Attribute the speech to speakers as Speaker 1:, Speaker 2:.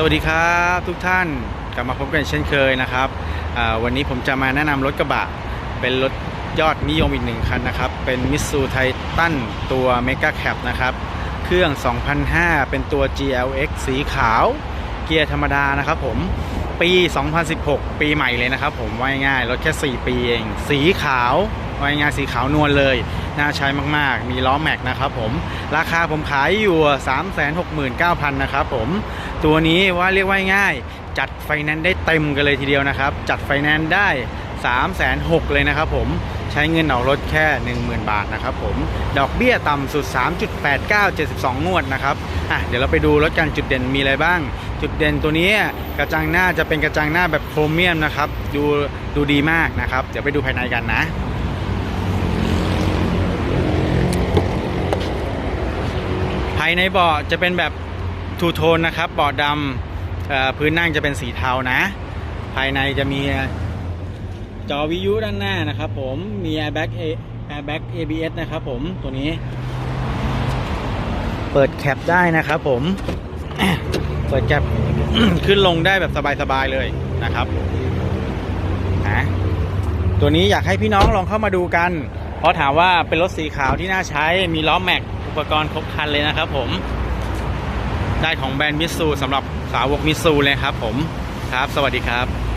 Speaker 1: สวัสดีครับทุกท่านกลับมาพบกันเช่นเคยนะครับวันนี้ผมจะมาแนะนำรถกระบะ เป็นรถยอดนิยมอีกหนึ่งคันนะครับ เป็นมิ t ซูไททันตัว Mega Cap นะครับ เครื่อง 2005 เป็นตัว GLX สีขาว เกียร์ธรรมดานะครับผมปี 2016 ปีใหม่เลยนะครับผมว่าง่ายรถแค่ 4 ปีเอง สีขาวว่าง่ายสีขาวนวลเลย น่าใช้มากๆ มีล้อแม็กนะครับผม ราคาผมขายอยู่ 369,000 นะครับผม ตัวนี้ว่าเรียกว่าง่าย จัดไฟแนนซ์ได้เต็มกันเลยทีเดียวนะครับ จัดไฟแนนซ์ได้ 3 6 0 0 0เลยนะครับผมใช้เงินออกรถแค่ 10,000 บาทนะครับผมดอกเบี้ยต่ำสุด 3.89 72 งวดนะครับอะเดี๋ยวเราไปดูรถกันจุดเด่นมีอะไรบ้าง จุดเด่นตัวนี้กระจังหน้าจะเป็นกระจังหน้าแบบโครเมียมนะครับดูดูดีมากนะครับ เดี๋ยวไปดูภายในกันนะภายในเบาะจะเป็นแบบ ทูโทนนะครับเบาะดำพื้นนั่งจะเป็นสีเทานะ ภายในจะมีจอวิทยุด้านหน้านะครับผมมี airbag A- airbag ABS นะครับผมตัวนี้ เปิดแคปได้นะครับผมเปิดแคปขึ้นลงได้แบบสบายๆเลยนะครับนะตัวนี้อยากให้พี่น้องลองเข้ามาดูกัน เพราะถามว่าเป็นรถสีขาวที่น่าใช้มีล้อแม็กอุปกรณ์ครบครันเลยนะครับผม ได้ของแบรนด์มิสซูสำหรับสาวกมิสซูเลยครับผมครับ สวัสดีครับ